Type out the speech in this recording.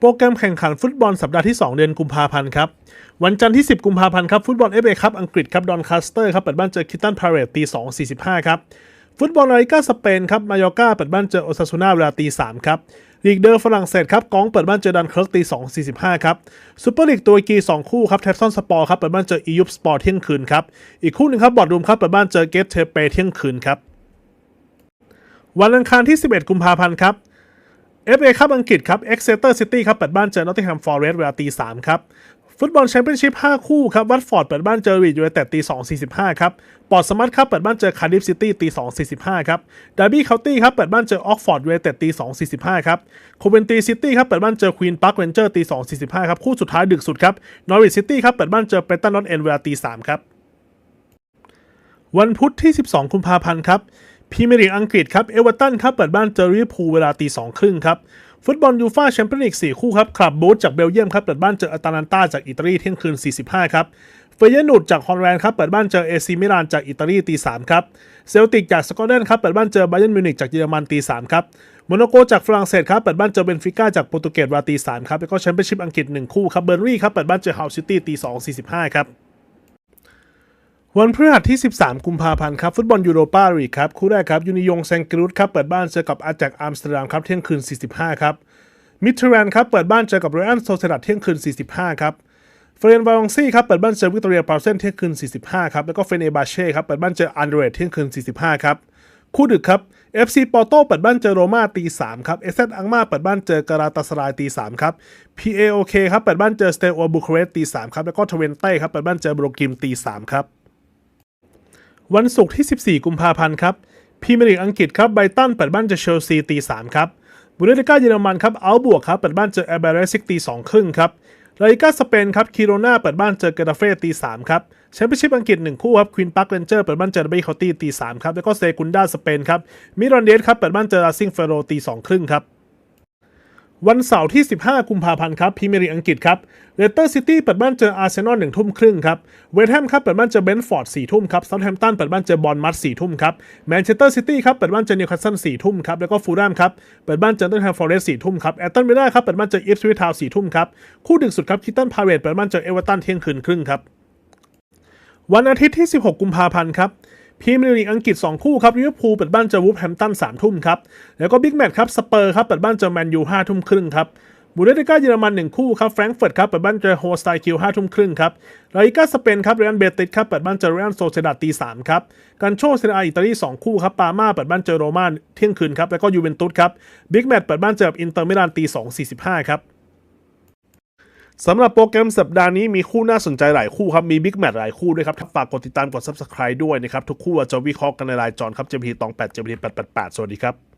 โปรแกรมแข่งขันฟุตบอลสัปดาห์ที่ 2 เดือนกุมภาพันธ์ครับ วันจันทร์ที่ 10 กุมภาพันธ์ครับ ฟุตบอล FA ครับอังกฤษครับ ดอนคาสเตอร์ครับ เปิดบ้านเจอคิตันพาเรตตี 2 45 ครับ ฟุตบอลลาลิก้าสเปนครับ มายอร์กาเปิดบ้านเจอโอซาซูนาเวลาตี 3 ครับลีกเดอร์ฝรั่งเศสครับกองเปิดบ้านเจอดันเคิร์กตี 2 45 ครับซูเปอร์ลีกตุรกี2คู่ครับเทปซอนสปอร์ครับเปิดบ้านเจออียุปสปอร์เที่ยงคืนครับอีกคู่หนึ่งครับบอร์ดรูมครับเปิดบ้านเจอเกตเทเปเที่ยงคืนครับวันอังคารที่ 11 กุมภาพันธ์ครับ FA ครับอังกฤษครับ Exeter City ครับ เปิดบ้านเจอ Nottingham Forest เวลาตี3ครับ ฟุตบอลแชมเปี้ยนชิพ5คู่ครับ วัตฟอร์ดเปิดบ้านเจอรีดยูไนเต็ดตี2 45ครับ ปอร์ตสมัตครับ เปิดบ้านเจอคาร์ดิฟซิตี้ตี2 45ครับดาร์บี้เคาน์ตี้ครับ เปิดบ้านเจอออกฟอร์ดยูไนเต็ดตี2 45ครับโคเวนตีซิตี้ครับ เปิดบ้านเจอควีนพาร์คเวนเจอร์ตี2 45ครับ คู่สุดท้ายดึกสุดครับ นอริ c ซิตี้ครับ เปิดบ้านเจอเปตันนอตเอ็นเวลาตี3ครับ วันพุธที่ 12 กุมภาพันธ์ครับ พรีเมียร์ลีกอังกฤษครับ เอเวอร์ตันครับ เปิดบ้านเจอริพูลเวลาตีสองครึ่งครับ ฟุตบอลยูฟ่าแชมเปี้ยนลีก4คู่ครับคลับบูธจากเบลเยียมครับ เปิดบ้านเจออัตาลันตาจากอิตาลีเที่ยงคืน 45 ครับ เฟยนุดจากฮอลแลนด์ครับ เปิดบ้านเจอเอซีมิลานจากอิตาลีตีสามครับ เซลติกจากสกอตแลนด์ครับ เปิดบ้านเจอไบเยนมิวนิกจากเยอรมันตีสามครับโมนาโกจากฝรั่งเศสครับ เปิดบ้านเจอเบนฟิก้าจากโปรตุเกสเวลาตีสามครับ แล้วก็แชมเปี้ยนชิพอังกฤษหนึ่งคู่ครับ เบอร์รี่ครับ เปิดบ้านเจอเฮาซิตี้ตีสองสี่สิบห้าครับ วันพฤหัสที่ 13 กุมภาพันธ์ครับ ฟุตบอลยูโรปาลีกครับ คู่แรกครับ ยูนิยงแซงกรุดครับ เปิดบ้านเจอกับอาจากอัมสเตอร์ดัมครับ เที่ยงคืน 45 ครับ มิทเทอร์แนครับ เปิดบ้านเจอกับเรอัลโซเซดัดเที่ยงคืน 45 ครับ เฟรนวาลองซี่ครับ เปิดบ้านเจอวิกตอเรียปาเซนเที่ยงคืน 45 ครับ แล้วก็เฟเนบาเช่ครับ เปิดบ้านเจออันเดรตเที่ยงคืน 45 ครับ คู่ดึกครับ FC ปอร์โตเปิดบ้านเจอโรม่าตี3ครับ เอเซอังมาเปิดบ้านเจอการาตาสรายตี3ครับ PAOK ครับ เปิดบ้านเจอสเตโอบูคาเรสตี3ครับ แล้วก็ทเวนเต้ครับ เปิดบ้านเจอโบรกิมตี3ครับ วันศุกร์ที่ 14 กุมภาพันธ์ครับพรีเมียร์ลีกอังกฤษครับไบตันเปิดบ้านเจอเชลซีตี3ครับบุเดลิก้าเยอรมันครับอัลบวกครับเปิดบ้านเจอแอร์เบรซิกตี2ครึ่งครับลาลิก้าสเปนครับคิโรนาเปิดบ้านเจอเกตาเฟ่ตี3ครับแชมเปี้ยนชิพอังกฤษ1คู่ครับควีนพาร์คเรนเจอร์เปิดบ้านเจอดับเบิลเคาน์ตี้ตี3ครับแล้วก็เซกุนดาสเปนครับมิรอนเดสครับเปิดบ้านเจอราซิงเฟโรตี2ครึ่งครับ วันเสาร์ที่ 15 กุมภาพันธ์ครับพรีเมียร์ลีกอังกฤษครับเลสเตอร์ซิตี้เปิดบ้านเจออาร์เซนอลหนึ่งทุ่มครึ่งครับเวสต์แฮมครับเปิดบ้านเจอเบนฟอร์ดสี่ทุ่มครับซาท์แฮมป์ตันเปิดบ้านเจอบอลมัดสี่ทุ่มครับแมนเชสเตอร์ซิตี้ครับเปิดบ้านเจอนิวคาสเซิลสี่ทุ่มครับแล้วก็ฟูลแลมครับเปิดบ้านเจอตันแฮมฟอร์เรสสี่ทุ่มครับแอตตันวิลล่าครับเปิดบ้านเจออีฟสวิททาวสี่ทุ่มครับคู่ดึกสุดครับคิตตันพาเรตเปิดบ้านเจอเอเวอร์ตันเที่ยงคืนครึ่งครับวันอาทิตย์ที่ 16 กุมภาพันธ์ครับ พรีเมียร์ลีกอังกฤษ 2 คู่ครับลิเวอร์พูลเปิดบ้านเจอวูฟแฮมตัน3ทุ่มครับ แล้วก็บิ๊กแมตช์ครับสเปอร์ครับเปิดบ้านเจอแมนยู5ทุ่มครึ่งครับบูเดสลิก้าเยอรมัน 1 คู่ครับแฟรงก์เฟิร์ตครับเปิดบ้านเจอโฮสไตคิว5ทุ่มครึ่งครับลาลิก้าสเปนครับเรอัลเบติสครับเปิดบ้านเจอเรอัลโซเซดาตี3ครับกันโชเซเรียอิตาลี2คู่ครับปาม่าเปิดบ้านเจอโรม่าเที่ยงคืนครับแล้วก็ยูเวนตุสครับบิ๊กแมตช์เปิดบ้านเจออินเตอร์มิลานตี2 45ครับ สำหรับโปรแกรมสัปดาห์นี้มีคู่น่าสนใจหลายคู่ครับ มีบิ๊กแมตช์หลายคู่ด้วยครับฝากกดติดตามกด Subscribe ด้วยนะครับ ทุกคู่จะวิเคราะห์กันในรายจอนครับ JPT ตอง8 JPT 888 สวัสดีครับ